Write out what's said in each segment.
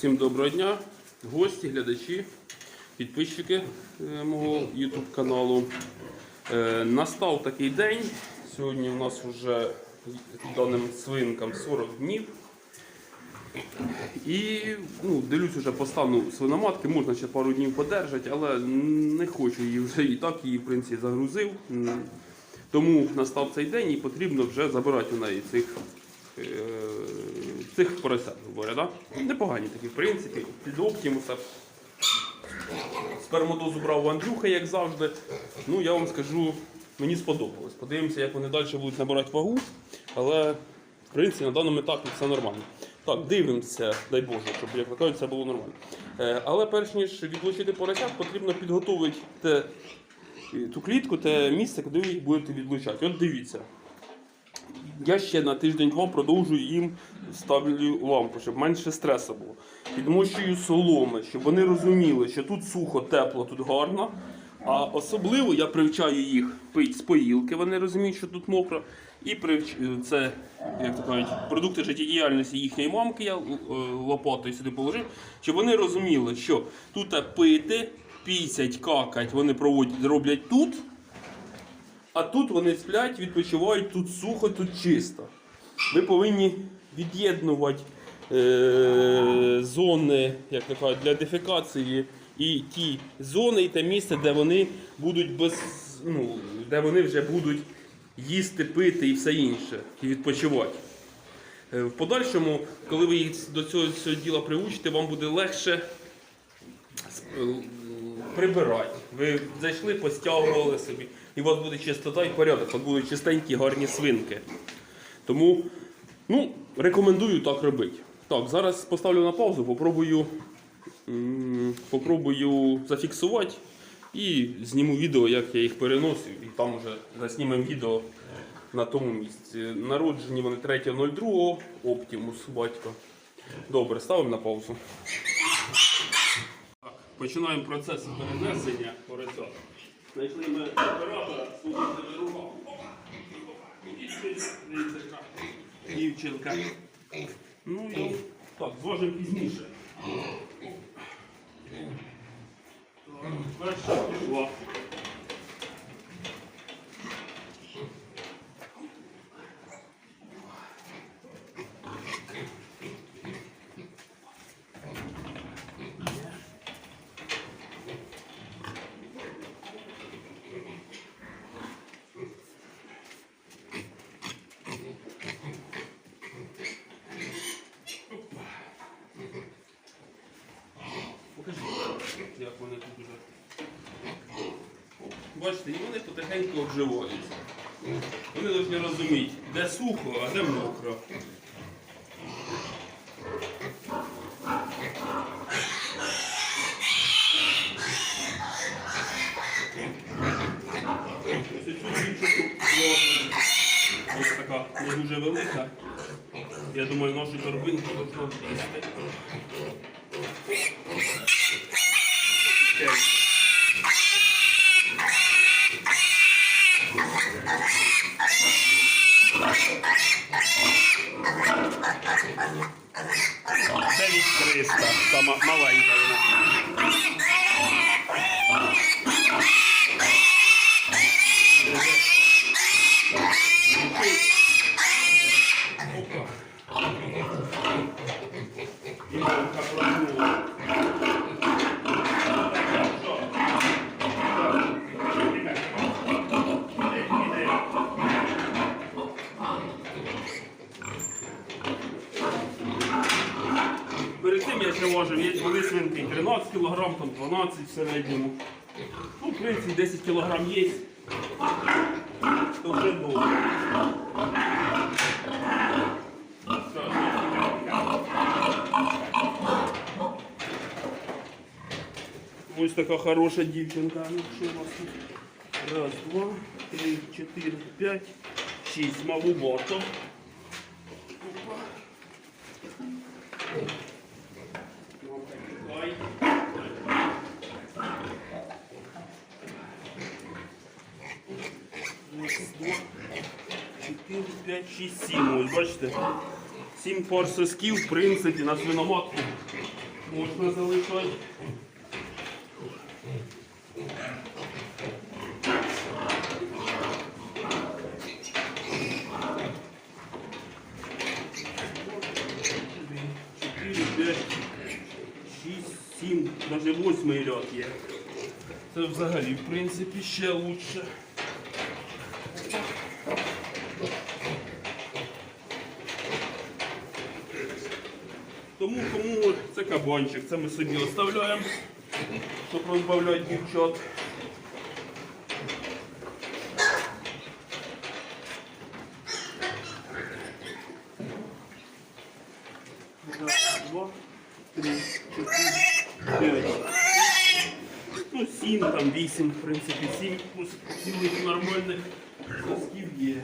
Всім доброго дня, гості, глядачі, підписчики е, мого YouTube каналу. Е, Настав такий день. Сьогодні у нас вже даним свинкам 40 днів. І ну, дивлюсь вже по стану свиноматки, можна ще пару днів подержати, але не хочу її вже і так її в принципі загрузив. Тому настав цей день і потрібно вже забирати у неї цих, е, цих поросят, говоря, да? Непогані такі, в принципі, під оптимуса. Спермодозу брав у Андрюха, як завжди. Ну, я вам скажу, мені сподобалось. Подивимося, як вони далі будуть набирати вагу. Але, в принципі, на даному етапі все нормально. Так, дивимося, дай Боже, щоб як ви кажуть, це було нормально. Е, але перш ніж відлучити поросят, потрібно підготувати те, ту клітку, те місце, куди ви їх будете відлучати. От дивіться. Я ще на тиждень-два продовжую їм ставлю лампу, щоб менше стресу було. Підмощую соломи, щоб вони розуміли, що тут сухо, тепло, тут гарно. А особливо я привчаю їх пити з поїлки, вони розуміють, що тут мокро. І привч... це, як то кажуть, продукти життєдіяльності їхньої мамки я е, лопатою сюди положив, щоб вони розуміли, що тут пити, пісять, какать вони проводять, роблять тут. А тут вони сплять, відпочивають, тут сухо, тут чисто. Ви повинні від'єднувати е, зони, як то кажуть, для дефекації і ті зони, і те місце, де вони будуть без, ну, де вони вже будуть їсти, пити і все інше, і відпочивати. Е, В подальшому, коли ви їх до цього, цього діла приучите, вам буде легше прибирати. Ви зайшли, постягували собі, і у вас буде чистота і порядок, у вас будуть чистенькі, гарні свинки. Тому ну, рекомендую так робити. Так, зараз поставлю на паузу, попробую, попробую зафіксувати і зніму відео, як я їх переносив, і там вже заснімемо відео на тому місці. Народжені вони 3.02, Оптимус, батько. Добре, ставимо на паузу. Починаємо процес перенесення поросят. Знайшли ми оператора, слухайте рукав. Дівчинка. Ну і так, зважимо пізніше. Перша пішла. Як вони тут уже. Бачите, і вони потихеньку обживаються. Вони повинні розуміти, де сухо, а де мокро. Ось така не дуже велика. Я думаю, нашу торбинку можна ввести. Дев'ять 300, сама маленька Перед цим я ще є були свинки 13 кг, там 12 в середньому. Ну, в принципі, 10 кг є. То вже добре. Ось така хороша дівчинка. Ну, що у нас тут? Раз, два, три, чотири, п'ять, шість. Малувато. Опа. 5, 6, 7. Ось бачите? 7 пар сосків, в принципі, на свиноматку можна залишати. Сім, навіть восьмий льот є. Це взагалі, в принципі, ще лучше. Тому кому це кабанчик, це ми собі оставляємо, щоб розбавляти дівчат. Два, три, п'ять. Ну, сім, там вісім, в принципі, сім цілих нормальних сосків є.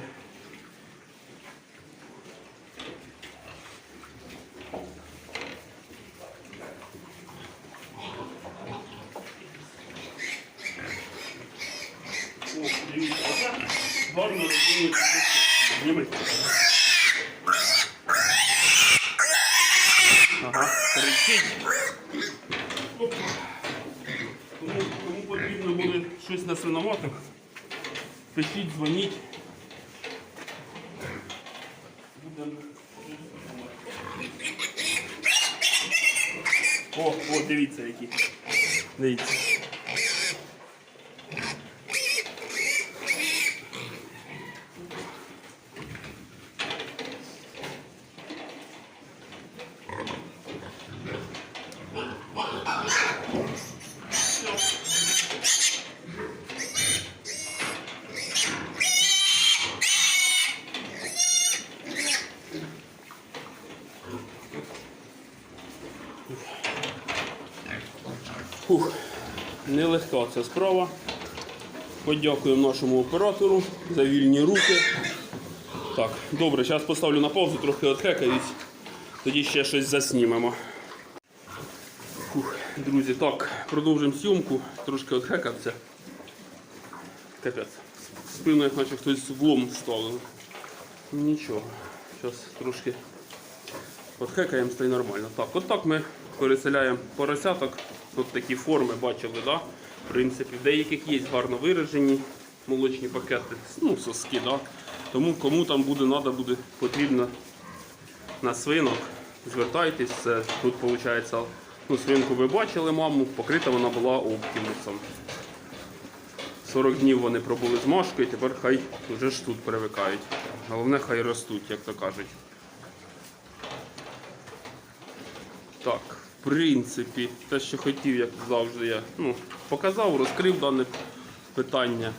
О, дивіться, оце гарно розділити. Зніми. Ага. Опа. Кому, кому потрібно буде щось на свиноматах, пишіть, дзвоніть. Будемо. О, о, дивіться які. Дивіться. Фух, нелегка ця справа. Подякуємо нашому оператору за вільні руки. Так, добре, зараз поставлю на паузу, трохи відхекаюсь, тоді ще щось заснімемо. Фух, друзі, так, продовжимо зйомку, трошки відхекався. Капець. Спину, як наче хтось влом ставив. Нічого, зараз трошки Отхекаємо, стає нормально. Так, от так ми переселяємо поросяток. Тут такі форми бачили, да? в принципі, деяких є гарно виражені молочні пакети, ну, соски. Да? Тому кому там буде треба, буде потрібно на свинок, звертайтесь. Це, тут виходить, ну, свинку ви бачили, маму, покрита вона була оптимусом. 40 днів вони пробули з машкою, тепер хай вже ж тут привикають. Головне, хай ростуть, як то кажуть. Так, в принципі, те, що хотів, як завжди, я ну, показав, розкрив дане питання.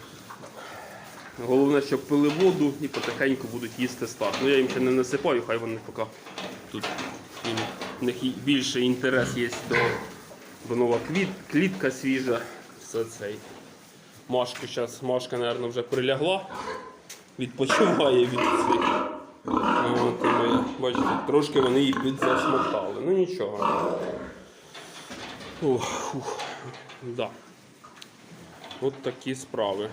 Головне, щоб пили воду і потихеньку будуть їсти стат. Ну я їм ще не насипаю, хай вони поки тут їм, в них більше інтерес є до, до нова квіт, клітка свіжа. Все цей. Машка зараз, Машка, мабуть, вже прилягла, відпочиває від цих. От, ми, бачите, трошки вони її підзасмоктали. Ну нічого. Ох, фух. Да. От такі справи.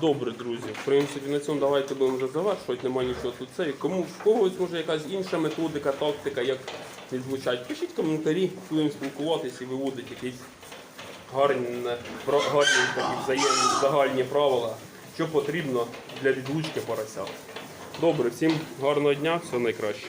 Добре, друзі. В принципі, на цьому давайте будемо вже завершувати, немає нічого тут. Це. Кому в когось може якась інша методика, тактика, як відлучати. Пишіть коментарі, будемо спілкуватися і виводити якісь гарні, гарні такі взаємні загальні правила, що потрібно для відлучки поросят. Добре, всім гарного дня, все найкраще.